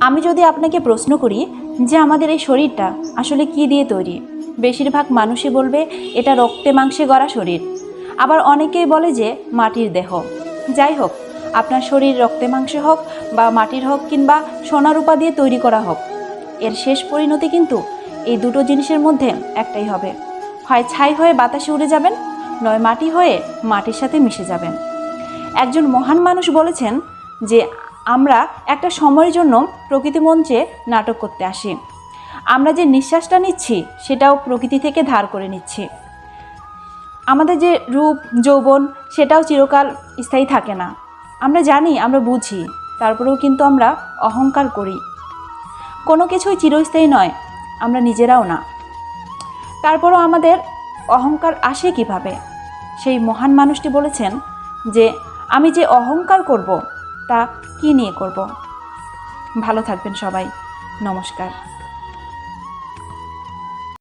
আমি যদি আপনাকে প্রশ্ন করি যে আমাদের এই শরীরটা আসলে কি দিয়ে তৈরি? বেশিরভাগ মানুষই বলবে, এটা রক্তে মাংসে গড়া শরীর। আবার অনেকেই বলে যে, মাটির দেহ। যাই হোক, আপনার শরীর রক্তে মাংসে হোক বা মাটির হোক কিংবা সোনা রূপা দিয়ে তৈরি করা হোক, এর শেষ পরিণতি কিন্তু এই দুটো জিনিসের মধ্যে একটাই হবে। হয় ছাই হয়ে বাতাসে উড়ে যাবেন, নয় মাটি হয়ে মাটির সাথে মিশে যাবেন। একজন মহান মানুষ বলেছেন যে আমরা একটা সময়ের জন্য প্রকৃতি মঞ্চে নাটক করতে আসি। আমরা যে নিঃশ্বাসটা নিচ্ছি, সেটাও প্রকৃতি থেকে ধার করে নিচ্ছি। আমাদের যে রূপ, যৌবন, সেটাও চিরকাল স্থায়ী থাকে না। আমরা জানি, আমরা বুঝি, তারপরেও কিন্তু আমরা অহংকার করি। কোনো কিছুই চিরস্থায়ী নয়, আমরা নিজেরাও না। তারপরও আমাদের অহংকার আসে কীভাবে? সেই মহান মানুষটি বলেছেন যে, আমি যে অহংকার করব তা কি নিয়ে করব? ভালো থাকবেন সবাই। নমস্কার।